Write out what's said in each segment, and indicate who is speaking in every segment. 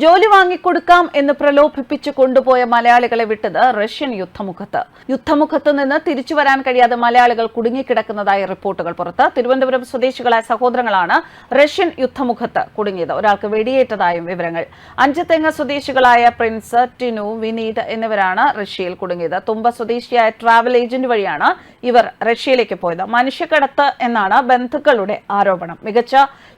Speaker 1: ജോലി വാങ്ങിക്കൊടുക്കാം എന്ന് പ്രലോഭിപ്പിച്ചു കൊണ്ടുപോയ മലയാളികളെ വിട്ടത് റഷ്യൻ യുദ്ധമുഖത്ത്. യുദ്ധമുഖത്ത് നിന്ന് തിരിച്ചു വരാൻ കഴിയാതെ മലയാളികൾ കുടുങ്ങിക്കിടക്കുന്നതായി റിപ്പോർട്ടുകൾ പുറത്ത്. തിരുവനന്തപുരം സ്വദേശികളായ സഹോദരങ്ങളാണ് റഷ്യൻ യുദ്ധമുഖത്ത് കുടുങ്ങിയത്. ഒരാൾക്ക് വെടിയേറ്റതായും വിവരങ്ങൾ. അഞ്ചത്തെങ്ങ സ്വദേശികളായ പ്രിൻസ് ടിനു വിനീത് എന്നിവരാണ് റഷ്യയിൽ കുടുങ്ങിയത്. തുമ്പ സ്വദേശിയായ ട്രാവൽ ഏജന്റ് വഴിയാണ് ഇവർ റഷ്യയിലേക്ക് പോയത്. മനുഷ്യക്കടത്ത് എന്നാണ് ബന്ധുക്കളുടെ ആരോപണം. മികച്ച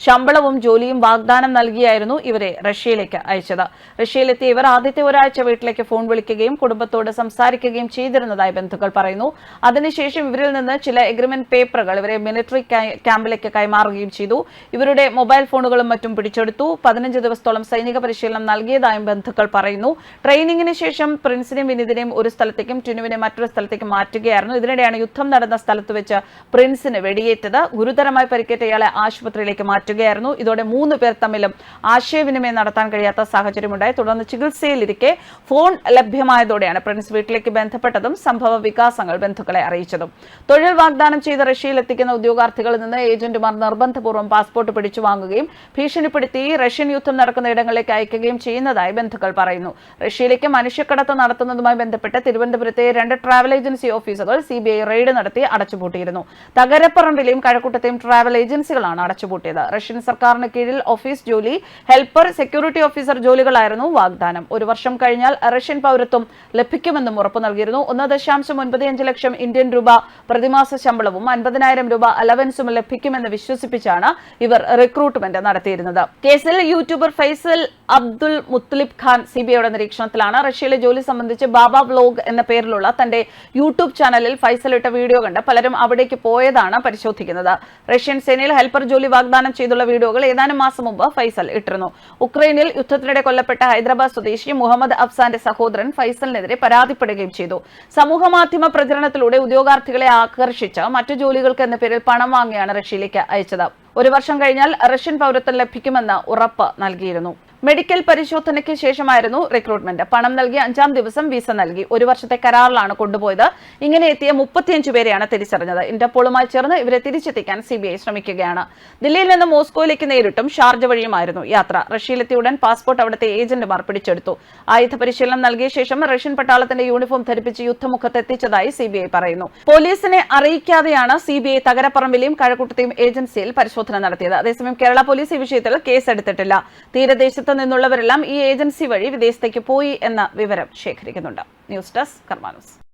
Speaker 1: ശമ്പളവും ജോലിയും വാഗ്ദാനം നൽകിയായിരുന്നു ഇവരെ റഷ്യയിലേക്ക് അയച്ചത്. റഷ്യയിലെത്തിയ ഇവർ ആദ്യത്തെ ഒരാഴ്ച വീട്ടിലേക്ക് ഫോൺ വിളിക്കുകയും കുടുംബത്തോട് സംസാരിക്കുകയും ചെയ്തിരുന്നതായി ബന്ധുക്കൾ പറയുന്നു. അതിനുശേഷം ഇവരിൽ നിന്ന് ചില എഗ്രിമെന്റ് പേപ്പറുകൾ ഇവരെ മിലിറ്ററി ക്യാമ്പിലേക്ക് കൈമാറുകയും ചെയ്തു. ഇവരുടെ മൊബൈൽ ഫോണുകളും മറ്റും പിടിച്ചെടുത്തു. പതിനഞ്ച് ദിവസത്തോളം സൈനിക പരിശീലനം നൽകിയതായും ബന്ധുക്കൾ പറയുന്നു. ട്രെയിനിങ്ങിന് ശേഷം പ്രിൻസിനെയും വിനീതിനെയും ഒരു സ്ഥലത്തേക്കും ടിനുവിനെ മറ്റൊരു സ്ഥലത്തേക്ക് മാറ്റുകയായിരുന്നു. ഇതിനിടെയാണ് യുദ്ധം നടന്ന സ്ഥലത്ത് വെച്ച് പ്രിൻസിന് വെടിയേറ്റത്. ഗുരുതരമായി പരിക്കേറ്റ ഇയാളെ ആശുപത്രിയിലേക്ക് മാറ്റുകയായിരുന്നു. ഇതോടെ മൂന്ന് പേർ തമ്മിലും ആശയവിനിമയം നടത്താൻ കഴിയാത്ത സാഹചര്യമുണ്ടായി. തുടർന്ന് ചികിത്സയിലിരിക്കെ ഫോൺ ലഭ്യമായതോടെയാണ് പ്രിൻസ് വീട്ടിലേക്ക് ബന്ധപ്പെട്ടതും സംഭവ വികാസങ്ങൾ ബന്ധുക്കളെ അറിയിച്ചതും. തൊഴിൽ വാഗ്ദാനം ചെയ്ത് റഷ്യയിൽ എത്തിക്കുന്ന ഉദ്യോഗാർത്ഥികളിൽ നിന്ന് ഏജന്റുമാർ നിർബന്ധപൂർവം പാസ്പോർട്ട് പിടിച്ചു വാങ്ങുകയും ഭീഷണിപ്പെടുത്തി റഷ്യൻ യുദ്ധം നടക്കുന്ന ഇടങ്ങളിലേക്ക് അയക്കുകയും ചെയ്യുന്നതായി ബന്ധുക്കൾ പറയുന്നു. റഷ്യയിലേക്ക് മനുഷ്യക്കടത്ത് നടത്തുന്നതുമായി ബന്ധപ്പെട്ട് തിരുവനന്തപുരത്തെ രണ്ട് ട്രാവൽ ഏജൻസി ഓഫീസുകൾ സി റെയ്ഡ് നടത്തി അടച്ചുപൂട്ടിയിരുന്നു. തകരപ്പറമ്പിലെയും കഴക്കൂട്ടത്തെയും ട്രാവൽ ഏജൻസികളാണ് അടച്ചുപൂട്ടിയത്. റഷ്യൻ സർക്കാരിന് കീഴിൽ ഓഫീസ് ജോലി ഹെൽപ്പർ സെക്യൂരിറ്റി ഓഫീസർ ജോലികളായിരുന്നു വാഗ്ദാനം. ഒരു വർഷം കഴിഞ്ഞാൽ റഷ്യൻ പൗരത്വം ലഭിക്കുമെന്നും ഉറപ്പു നൽകിയിരുന്നു. ഒന്ന് ദശാംശം ഒൻപത് അഞ്ച് ലക്ഷം ഇന്ത്യൻ രൂപ പ്രതിമാസ ശമ്പളവും അൻപതിനായിരം രൂപ അലവൻസും ലഭിക്കുമെന്ന് വിശ്വസിപ്പിച്ചാണ് ഇവർ റിക്രൂട്ട്മെന്റ് നടത്തിയിരുന്നത്. കേസിൽ യൂട്യൂബർ ഫൈസൽ അബ്ദുൽ മുത്തലിബ് ഖാൻ സിബിഐയുടെ നിരീക്ഷണത്തിലാണ് റഷ്യയിലെ ജോലി സംബന്ധിച്ച് ബാബ വ്ലോഗ് എന്ന പേരിലുള്ള തന്റെ യൂട്യൂബ് ചാനലിൽ ഫൈസൽ ഇട്ട വീഡിയോ കണ്ട് പലരും അവിടേക്ക് പോയതാണ് പരിശോധിക്കുന്നത്. റഷ്യൻ സേനയിൽ ഹെൽപ്പർ ജോലി വാഗ്ദാനം ചെയ്തുള്ള വീഡിയോകൾ ഏതാനും മാസം മുമ്പ് ഫൈസൽ ഇട്ടിരുന്നു. ഉക്രൈനിൽ യുദ്ധത്തിനിടെ കൊല്ലപ്പെട്ട ഹൈദരാബാദ് സ്വദേശി മുഹമ്മദ് അഫ്സാന്റെ സഹോദരൻ ഫൈസലിനെതിരെ പരാതിപ്പെടുകയും ചെയ്തു. സമൂഹ മാധ്യമ പ്രചരണത്തിലൂടെ ഉദ്യോഗാർത്ഥികളെ ആകർഷിച്ച മറ്റു ജോലികൾക്ക് എന്ന പേരിൽ പണം വാങ്ങിയാണ് റഷ്യയിലേക്ക് അയച്ചത്. ഒരു വർഷം കഴിഞ്ഞാൽ റഷ്യൻ പൗരത്വം ലഭിക്കുമെന്ന് ഉറപ്പ് നൽകിയിരുന്നു. മെഡിക്കൽ പരിശോധനയ്ക്ക് ശേഷമായിരുന്നു റിക്രൂട്ട്മെന്റ് പണം നൽകി അഞ്ചാം ദിവസം വിസ നൽകി. ഒരു വർഷത്തെ കരാറിലാണ് കൊണ്ടുപോയത്. ഇങ്ങനെ എത്തിയ മുപ്പത്തിയഞ്ചു പേരെയാണ് തിരിച്ചറിഞ്ഞത്. ഇന്റർപോളുമായി ചേർന്ന് ഇവരെ തിരിച്ചെത്തിക്കാൻ സി ശ്രമിക്കുകയാണ്. ദില്ലിയിൽ നിന്ന് മോസ്കോയിലേക്ക് നേരിട്ടും ഷാർജ വഴിയുമായിരുന്നു യാത്ര. റഷ്യയിലെത്തിയ ഉടൻ പാസ്പോർട്ട് അവിടുത്തെ ഏജന്റുമാർ പിടിച്ചെടുത്തു. ആയുധ പരിശീലനം നൽകിയ ശേഷം റഷ്യൻ പട്ടാളത്തിന്റെ യൂണിഫോം ധരിപ്പിച്ച് യുദ്ധമുഖത്ത് എത്തിച്ചതായി സിബിഐ പറയുന്നു. പോലീസിനെ അറിയിക്കാതെയാണ് സി ബി ഐ തകരപ്പറമ്പിലെയും കഴക്കൂട്ടത്തെയും ഏജൻസിയിൽ പരിശോധന നടത്തിയത്. അതേസമയം കേരള പോലീസ് ഈ വിഷയത്തിൽ കേസെടുത്തിട്ടില്ല. തീരദേശത്ത് നിന്നുള്ളവരെല്ലാം ഈ ഏജൻസി വഴി വിദേശത്തേക്ക് പോയി എന്ന വിവരം ശേഖരിക്കുന്നുണ്ട്. News desk Karma news.